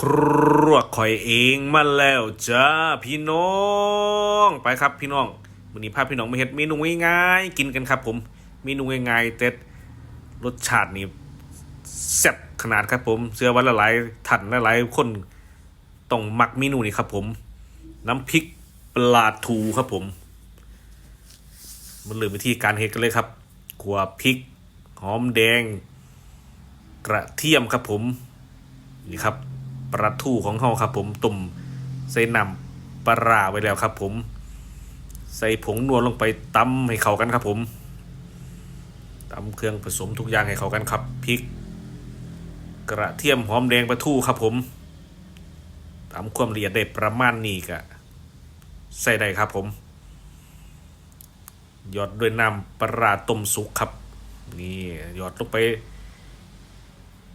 ครัวข่อยเองมาแล้วจ้าพี่น้องไปครับพี่น้องวันนี้พาพี่น้องมาเฮ็ดเมนูง่ายๆกินกันครับผมเมนูง่ายๆแต่รสชาตินี่แซ่บขนาดครับผมเชื่อว่าหลายๆท่านหลายคนต้องมักเมนูนี้ครับผม น้ำพริกปลาทูครับผม มันเริ่มวิธีการเฮ็ดกันเลยครับขัวพริกหอมแดง กระเทียมครับผมนี่ครับ ปลาทูของเฮาครับ ผมตุ่มใส่น้ำปลาร้าไว้แล้วครับ ผม ใส่ผงนวลลงไปตำให้เข้ากันครับ ผมตำเครื่องผสมทุกอย่างให้เข้ากันครับพริก กระเทียมหอมแดงปลาทูครับ ผมตำความละเอียดได้ประมาณนี้ก็ใส่ได้ครับผมหยอดด้วยน้ำปลาร้าต้มสุกครับ นี่หยอดลงไป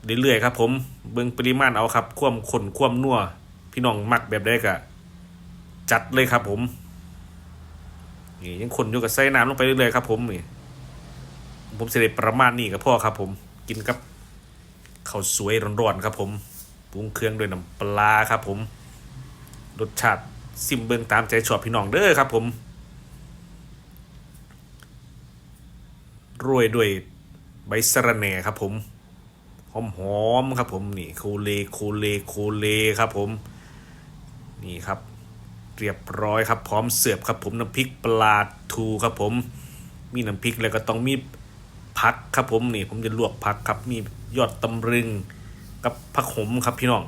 เรื่อยๆครับผมเบิ่งปริมาณเอาครับ ควมข้นควมนัวพี่น้องมักแบบได้ก็จัดเลยครับผมนี่ยังคนอยู่กับใส่น้ำลงไปเรื่อยๆครับผมนี่ผมเสด็จประมาณนี้กับพ่อครับ ผมกินกับข้าวสวยร้อนๆครับผมปรุงเครื่องด้วยน้ำปลาครับ ผมรสชาติซิมเบิงตามใจชอบพี่น้องเด้อครับ ผมโรยด้วยใบสะระแหน่ครับผม หอมหอมๆครับผมนี่โคเลโคเลโคเลครับผมนี่ครับ เรียบร้อยครับพร้อมเสิร์ฟครับผมน้ำพริกปลาทูครับผม มีน้ำพริกแล้วก็ต้องมีผักครับผมนี่ผมจะลวกผักครับมียอดตำรึงกับผักหอมครับพี่น้อง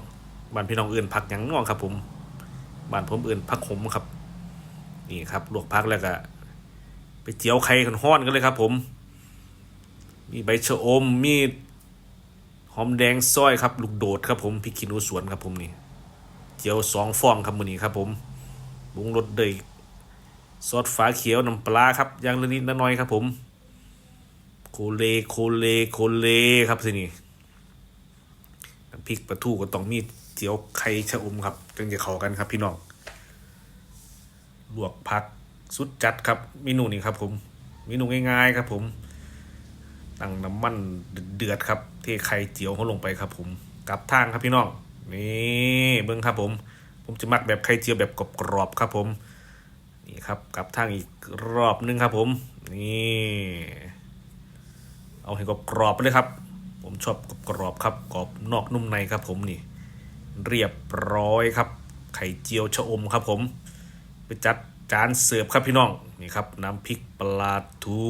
บ้านพี่น้องเอื่นผักหยังน้องครับผมบ้านผมเอื่นผักหอมครับ นี่ครับลวกผักแล้วก็ไปเจียวไข่กันห้อนกันเลยครับผม มีใบชะอมมี หอมแดงซอยครับ ลูกโดดครับผมพริกขี้หนูสวนครับผมนี่เจียวสองฟองครับมือนี้ครับผมปรุงรสเดยซอสฟ้าเขียวน้ำปลาครับย่างละนิดละน้อยครับผม โคเลโคเลโคเลครับสินี่น้ำพริกปลาทูก็ต้องมีเจียวไข่ชะอมครับจึงจะเข้ากันครับพี่น้องลวกผักสุดจัดครับเมนูนี้ครับผมเมนูง่ายๆครับผม ตั้งน้ำมันเดือดครับ เทไข่เจียวเขาลงไปครับ ผมกลับทางครับพี่น้องนี่เบิ้งครับผม ผมจะมักแบบไข่เจียวแบบกรอบๆครับ ผมนี่ครับกลับทางอีกรอบนึงครับ ผมนี่เอาให้กรอบๆไปเลยครับ ผมชอบกรอบๆครับกรอบนอกนุ่มในครับ ผมนี่ เรียบร้อยครับ ไข่เจียวชะอมครับ ผม ไปจัดจานเสิร์ฟครับพี่น้องนี่ครับน้ำพริกปลาทู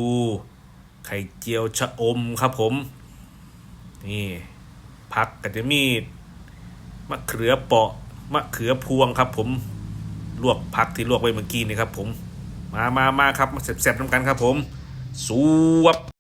ไข่เจียวชะอมครับผม นี่ผักก็จะมีมะเขือเปาะมะเขือพวงครับ ผมลวกผักที่ลวกไว้เมื่อกี้นี่ครับ ผม มามามาครับมาแซ่บๆน้ำกันครับ ผมสวบ